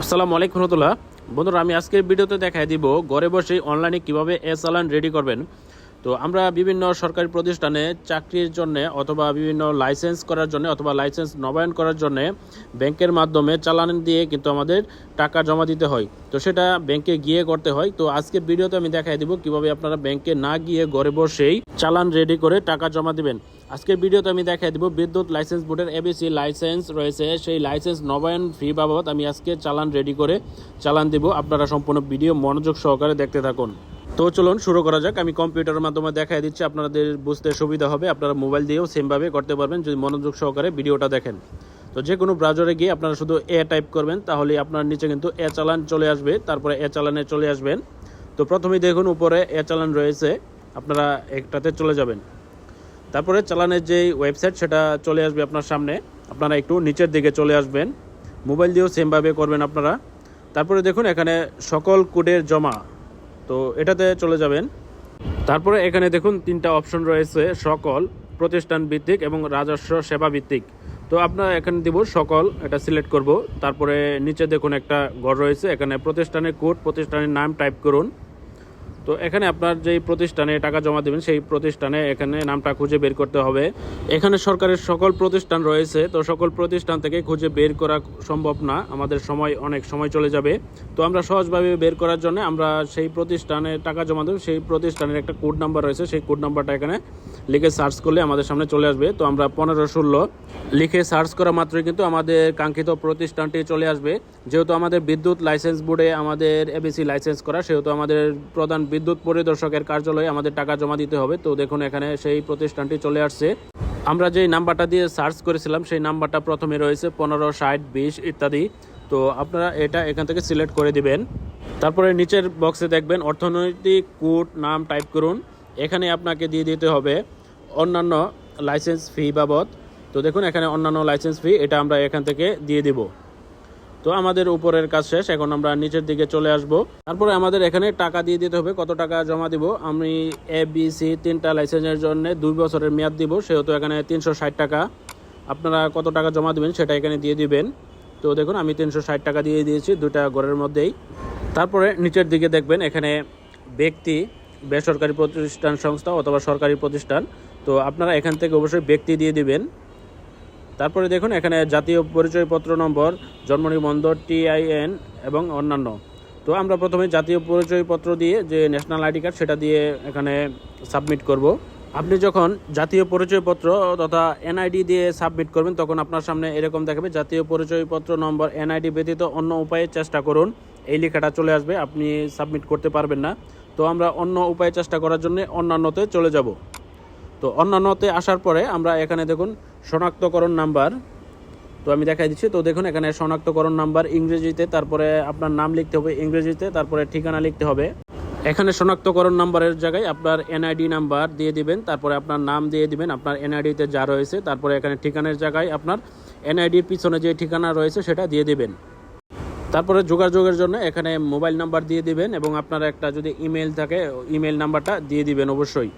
আসসালামু আলাইকুম রহমতুল্লাহ। বন্ধুরা, আমি আজকের ভিডিওতে দেখাই দিব, ঘরে বসে অনলাইনে কীভাবে এ চালান রেডি করবেন। তো আমরা বিভিন্ন সরকারি প্রতিষ্ঠানে চাকরির জন্য অথবা বিভিন্ন লাইসেন্স করার জন্য অথবা লাইসেন্স নবায়ন করার জন্য ব্যাংকের মাধ্যমে চালান দিয়ে কিন্তু আমাদের টাকা জমা দিতে হয়। তো সেটা ব্যাংকে গিয়ে করতে হয়। তো আজকে ভিডিওতে আমি দেখাই দিব কীভাবে আপনারা ব্যাংকে না গিয়ে ঘরে বসেই চালান রেডি করে টাকা জমা দিবেন। আজকের ভিডিওতে আমি দেখাই দিব বিদ্যুৎ লাইসেন্স বোর্ডের এবিসি লাইসেন্স রয়েছে। সেই লাইসেন্স নবায়ন ফি বাবদ আমি আজকে চালান রেডি করে চালান দিব। আপনারা সম্পূর্ণ ভিডিও মনোযোগ সহকারে দেখতে থাকুন। তো চলুন শুরু করা যাক। আমি কম্পিউটারের মাধ্যমে দেখাই দিচ্ছি, আপনাদের বুঝতে সুবিধা হবে। আপনারা মোবাইল দিয়েও সেমভাবে করতে পারবেন, যদি মনোযোগ সহকারে ভিডিওটা দেখেন। তো যে কোনো ব্রাউজারে গিয়ে আপনারা শুধু এ টাইপ করবেন, তাহলে আপনার নিচে কিন্তু এ চালান চলে আসবে, তারপরে এ চালানে চলে আসবেন। তো প্রথমেই দেখুন, উপরে এ চালান রয়েছে, আপনারা একটাতে চলে যাবেন। তারপরে চালানের যে ওয়েবসাইট সেটা চলে আসবে আপনার সামনে। আপনারা একটু নিচের দিকে চলে আসবেন। মোবাইল দিয়েও সেমভাবে করবেন আপনারা। তারপরে দেখুন, এখানে সকল কোডের জমা। তো এটাতে চলে যাবেন। তারপরে এখানে দেখুন তিনটা অপশন রয়েছে, সকল, প্রতিষ্ঠান ভিত্তিক এবং রাজস্ব সেবা ভিত্তিক। তো আপনারা এখানে দিব সকল, এটা সিলেক্ট করব। তারপরে নিচে দেখুন একটা ঘর রয়েছে, এখানে প্রতিষ্ঠানের কোড, প্রতিষ্ঠানের নাম টাইপ করুন। তো এখানে আপনার যেই প্রতিষ্ঠানে টাকা জমা দেবেন, সেই প্রতিষ্ঠানে এখানে নামটা খুঁজে বের করতে হবে। এখানে সরকারের সকল প্রতিষ্ঠান রয়েছে, তো সকল প্রতিষ্ঠান থেকে খুঁজে বের করা সম্ভব না। আমাদের সময়, অনেক সময় চলে যাবে। তো আমরা সহজভাবে বের করার জন্য আমরা সেই প্রতিষ্ঠানে টাকা জমা দেব, সেই প্রতিষ্ঠানের একটা কোড নাম্বার রয়েছে, সেই কোড নাম্বারটা এখানে লিখে সার্চ করলে আমাদের সামনে চলে আসবে। তো আমরা পনেরো ষোলো লিখে সার্চ করা মাত্রই কিন্তু আমাদের কাঙ্ক্ষিত প্রতিষ্ঠানটি চলে আসবে। যেহেতু আমাদের বিদ্যুৎ লাইসেন্স বোর্ডে আমাদের এবিসি লাইসেন্স করা, সেহেতু আমাদের প্রধান বিদ্যুৎ পরিদর্শকের কার্যালয়ে আমাদের টাকা জমা দিতে হবে। তো দেখুন, এখানে সেই প্রতিষ্ঠানটি চলে আসছে। আমরা যেই নাম্বারটা দিয়ে সার্চ করেছিলাম, সেই নাম্বারটা প্রথমে রয়েছে পনেরো, ষাট, বিশ ইত্যাদি। তো আপনারা এটা এখান থেকে সিলেক্ট করে দিবেন। তারপরে নিচের বক্সে দেখবেন, অর্থনৈতিক কোড নাম টাইপ করুন। এখানে আপনাকে দিয়ে দিতে হবে অন্যান্য লাইসেন্স ফি বাবদ। তো দেখুন, এখানে অন্যান্য লাইসেন্স ফি, এটা আমরা এখান থেকে দিয়ে দিব। তো আমাদের উপরের কাজ শেষ, এখন আমরা নিচের দিকে চলে আসব। তারপরে আমাদের এখানে টাকা দিয়ে দিতে হবে, কত টাকা জমা দিব? আমি এ বি সি তিনটা লাইসেন্সের জন্য দুই বছরের মেয়াদ দিব, সেহেতু এখানে তিনশো ষাট টাকা। আপনারা কত টাকা জমা দিবেন সেটা এখানে দিয়ে দিবেন। তো দেখুন, আমি তিনশো ষাট টাকা দিয়ে দিয়েছি, দুইটা ঘরের মধ্যেই। তারপরে নিচের দিকে দেখবেন, এখানে ব্যক্তি, বেসরকারি প্রতিষ্ঠান সংস্থা অথবা সরকারি প্রতিষ্ঠান। তো আপনারা এখান থেকে অবশ্যই ব্যক্তি দিয়ে দিবেন। তারপরে দেখুন, এখানে জাতীয় পরিচয়পত্র নম্বর, জন্ম নিবন্ধন টিআইএন এবং অন্যান্য। তো আমরা প্রথমে জাতীয় পরিচয়পত্র দিয়ে যে ন্যাশনাল আইডি কার্ড সেটা দিয়ে এখানে সাবমিট করব। আপনি যখন জাতীয় পরিচয়পত্র তথা এনআইডি দিয়ে সাবমিট করবেন, তখন আপনার সামনে এরকম দেখাবে, জাতীয় পরিচয়পত্র নম্বর এনআইডি ব্যতীত অন্য উপায়ে চেষ্টা করুন। এই লেখাটা চলে আসবে, আপনি সাবমিট করতে পারবেন না। তো আমরা অন্য উপায়ে চেষ্টা করার জন্য অন্যান্যতে চলে যাব। তো অন্যান্যতে আসার পরে আমরা এখানে দেখুন, শনাক্তকরণ নাম্বার, তো আমি দেখাই দিচ্ছি। তো দেখুন, এখানে শনাক্তকরণ নাম্বার ইংরেজিতে, তারপরে আপনার নাম লিখতে হবে ইংরেজিতে, তারপরে ঠিকানা লিখতে হবে। এখানে শনাক্তকরণ নাম্বারের জায়গায় আপনার এনআইডি নাম্বার দিয়ে দিবেন, তারপরে আপনার নাম দিয়ে দিবেন, আপনার এনআইডিতে যা রয়েছে, তারপরে এখানে ঠিকানার জায়গায় আপনার এনআইডির পিছনে যে ঠিকানা রয়েছে, সেটা দিয়ে দিবেন। তারপরে যোগাযোগের জন্য এখানে মোবাইল নাম্বার দিয়ে দিবেন এবং আপনার একটা যদি ইমেল থাকে, ইমেল নাম্বারটা দিয়ে দিবেন অবশ্যই।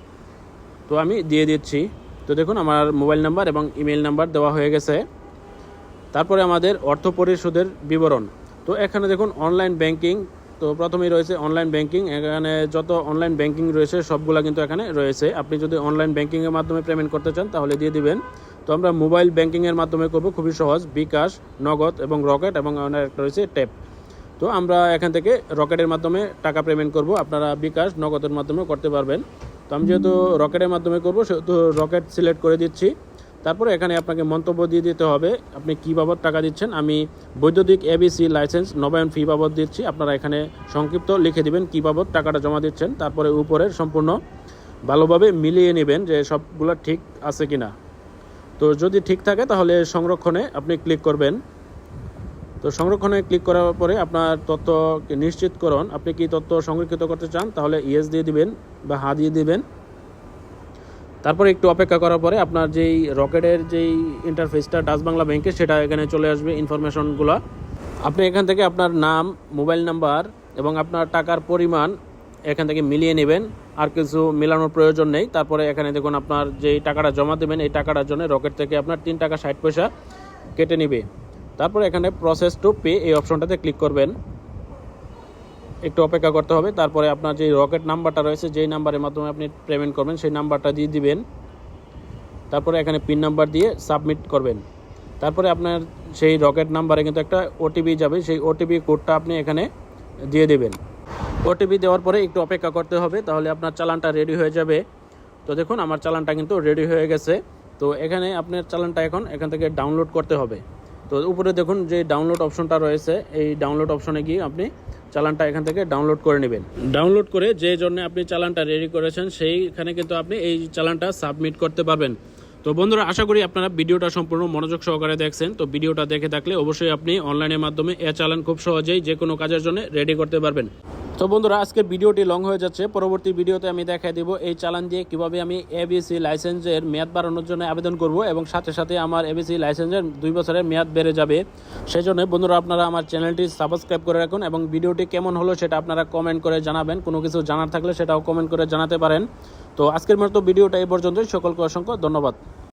তো আমি দিয়ে দিচ্ছি। তো দেখুন, আমার মোবাইল নাম্বার এবং ইমেল নাম্বার দেওয়া হয়ে গেছে। তারপরে আমাদের অর্থ পরিশোধের বিবরণ। তো এখানে দেখুন অনলাইন ব্যাংকিং তো প্রথমেই রয়েছে অনলাইন ব্যাংকিং এখানে যত অনলাইন ব্যাংকিং রয়েছে, সবগুলো কিন্তু এখানে রয়েছে। আপনি যদি অনলাইন ব্যাংকিংয়ের মাধ্যমে পেমেন্ট করতে চান, তাহলে দিয়ে দিবেন। তো আমরা মোবাইল ব্যাংকিংয়ের মাধ্যমে করব, খুবই সহজ। বিকাশ, নগদ এবং রকেট এবং একটা রয়েছে ট্যাপ তো আমরা এখান থেকে রকেটের মাধ্যমে টাকা পেমেন্ট করব। আপনারা বিকাশ, নগদের মাধ্যমে করতে পারবেন। তো আমি যেহেতু রকেটের মাধ্যমে করব, সেহেতু রকেট সিলেক্ট করে দিচ্ছি। তারপরে এখানে আপনাকে মন্তব্য দিয়ে দিতে হবে, আপনি কী বাবদ টাকা দিচ্ছেন? আমি বৈদ্যুতিক এবিসি লাইসেন্স নবায়ন ফি বাবদ দিচ্ছি, আপনারা এখানে সংক্ষিপ্ত লিখে দিবেন কী বাবদ টাকাটা জমা দিচ্ছেন, তারপরে উপরের সম্পূর্ণ ভালোভাবে মিলিয়ে নেবেন যে সবগুলো ঠিক আছে কি না তো যদি ঠিক থাকে তাহলে সংরক্ষণে আপনি ক্লিক করবেন। তো সংরক্ষণে ক্লিক করার পরে আপনার তথ্য নিশ্চিতকরণ, আপনি কি তথ্য সংরক্ষিত করতে চান, তাহলে ইয়েস দিয়ে দিবেন বা হা দিয়ে দিবেন। তারপরে একটু অপেক্ষা করার পরে আপনার যেই রকেটের যেই ইন্টারফেসটা ডাচ বাংলা ব্যাংকে সেটা এখানে চলে আসবে ইনফরমেশনগুলো আপনি এখান থেকে আপনার নাম মোবাইল নাম্বার এবং আপনার টাকার পরিমাণ এখান থেকে মিলিয়ে নেবেন। আর কিছু মেলানোর প্রয়োজন নেই। তারপরে এখানে দেখুন আপনার যেই টাকাটা জমা দেবেন, এই টাকাটার জন্য রকেট থেকে আপনার তিন টাকা ষাট পয়সা কেটে নেবে। তারপর এখানে প্রসেস টু পে এই অপশনটাতে ক্লিক করবেন। একটু অপেক্ষা করতে হবে। তারপরে আপনার যে রকেট নাম্বারটা রয়েছে, যেই নাম্বারের মাধ্যমে আপনি পেমেন্ট করবেন, সেই নাম্বারটা দিয়ে দিবেন। তারপরে এখানে পিন নাম্বার দিয়ে সাবমিট করবেন। তারপরে আপনার সেই রকেট নাম্বারে কিন্তু একটা ওটিপি যাবে। সেই ওটিপি কোডটা আপনি এখানে দিয়ে দেবেন। ওটিপি দেওয়ার পরে একটু অপেক্ষা করতে হবে, তাহলে আপনার চালানটা রেডি হয়ে যাবে। তো দেখুন, আমার চালানটা কিন্তু রেডি হয়ে গেছে। তো এখানে আপনার চালানটা এখন এখান থেকে ডাউনলোড করতে হবে। তো উপরে দেখুন যে ডাউনলোড অপশনটা রয়েছে, এই ডাউনলোড অপশনে গিয়ে আপনি চালানটা এখান থেকে ডাউনলোড করে নেবেন। ডাউনলোড করে যে জন্য আপনি চালানটা রেডি করেছেন, সেইখানে কিন্তু আপনি এই চালানটা সাবমিট করতে পারবেন। তো বন্ধুরা, আশা করি আপনারা ভিডিওটা সম্পূর্ণ মনোযোগ সহকারে দেখছেন। তো ভিডিওটা দেখে থাকলে অবশ্যই আপনি অনলাইনের মাধ্যমে এ চালান খুব সহজেই যে কোনো কাজের জন্য রেডি করতে পারবেন। তো বন্ধুরা আজকের ভিডিওটি লং হয়ে যাচ্ছে। পরবর্তী ভিডিওতে আমি দেখাই দিব এই চালান দিয়ে কীভাবে আমি এবিসি লাইসেন্সের মেয়াদ বাড়ানোর জন্য আবেদন করব এবং সাথে সাথে আমার এবিসি লাইসেন্সের দুই বছরের মেয়াদ বেড়ে যাবে। সেই জন্য বন্ধুরা, আপনারা আমার চ্যানেলটি সাবস্ক্রাইব করে রাখুন এবং ভিডিওটি কেমন হলো সেটা আপনারা কমেন্ট করে জানাবেন। কোনো কিছু জানার থাকলে সেটাও কমেন্ট করে জানাতে পারেন। তো আজকের মতো ভিডিওটা এই পর্যন্তই। সকলকে অসংখ্য ধন্যবাদ।